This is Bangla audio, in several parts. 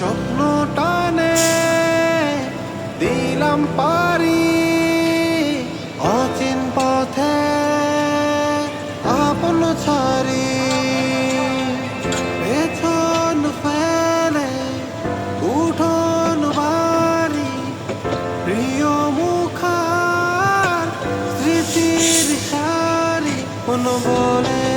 স্বপ্ন টানে, দিলাম পারি অচিন পথে, আপন ছাড়ি। পেছন ফেলে উঠোন বাড়ি প্রিয় মুখার স্মৃতির সারি কোন বলে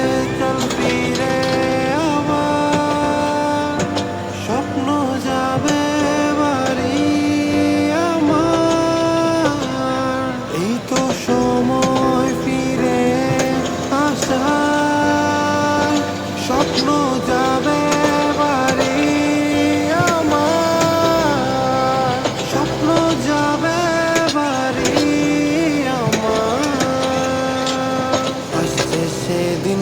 স্বপ্ন যাবে বাড়ি আমার। স্বপ্ন যাবে বাড়ি আমার। আসছে সেদিন